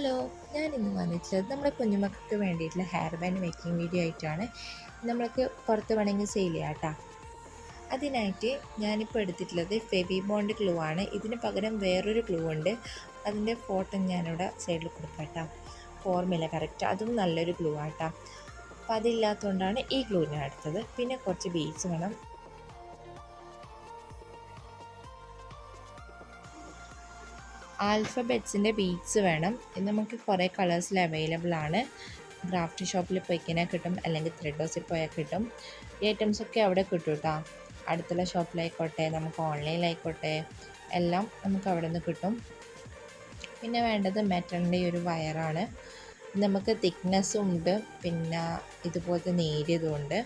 Hello ഞാൻ ഇന്ന് വന്നിട്ടുള്ളത് നമ്മുടെ കുഞ്ഞുമക്കൾക്ക് വേണ്ടിയിട്ടുള്ള ഹെയർ ബാൻഡ് മേക്കിംഗ് വീഡിയോ ആയിട്ടാണ്. നമ്മൾക്ക് പുറത്ത് വേണമെങ്കിൽ സെയിൽ ചെയ്യാം കേട്ടോ അതിനായിട്ട് ഞാനിപ്പോൾ എടുത്തിട്ടുള്ളത് ഫെബി ബോണ്ട് ഗ്ലൂ ആണ്. ഇതിന് പകരം വേറൊരു ഗ്ലൂ ഉണ്ട്. അതിന്റെ ഫോട്ടോ ഞാനിവിടെ സൈഡിൽ കൊടുക്കാം കേട്ടോ ഫോർമുല കറക്റ്റ് അതും നല്ലൊരു ഗ്ലൂ ആട്ടോ അപ്പോൾ അതില്ലാത്തതുകൊണ്ടാണ് ഈ ഗ്ലൂ ഞാൻ എടുത്തത്. പിന്നെ കുറച്ച് ബീഡ്സ് വേണം. ആൽഫബെറ്റ്സിന്റെ ബീഡ്സ് വേണം. ഇത് നമുക്ക് കുറേ കളേഴ്സിൽ അവൈലബിൾ ആണ്. ക്രാഫ്റ്റ് ഷോപ്പിൽ പോയിക്കഴിഞ്ഞാൽ കിട്ടും. അല്ലെങ്കിൽ ത്രെഡ് ഹൗസിൽ പോയാൽ കിട്ടും. ഈ ഐറ്റംസൊക്കെ അവിടെ കിട്ടും കേട്ടോ അടുത്തുള്ള ഷോപ്പിലായിക്കോട്ടെ നമുക്ക് ഓൺലൈനിലായിക്കോട്ടെ എല്ലാം നമുക്ക് അവിടെ നിന്ന് കിട്ടും. പിന്നെ വേണ്ടത് മെറ്റലിന്റെ ഒരു വയറാണ്. നമുക്ക് തിക്നെസ്സും ഉണ്ട്. പിന്നെ ഇതുപോലത്തെ നേരിയതുമുണ്ട്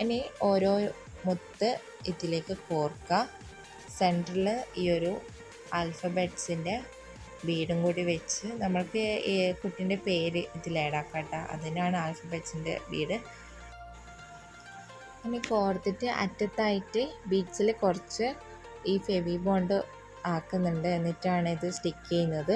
ഇനി ഓരോ മുത്ത് ഇതിലേക്ക് കോർക്കുക. സെന്ററിൽ ഈ ഒരു ആൽഫബെറ്റ്സിന്റെ ബീഡും കൂടി വെച്ച് നമ്മൾക്ക് കുട്ടിന്റെ പേര് ഇതിൽ കേട്ടോ അതിനാണ് ആൽഫബെറ്റ്സിന്റെ ബീഡ് ഇനി കോർത്തിട്ട് അറ്റത്തായിട്ട് ബീഡ്സിൽ കുറച്ച് ഈ ഫെവി ബോണ്ട് ആക്കുന്നുണ്ട്. എന്നിട്ടാണ് ഇത് സ്റ്റിക്ക് ചെയ്യുന്നത്.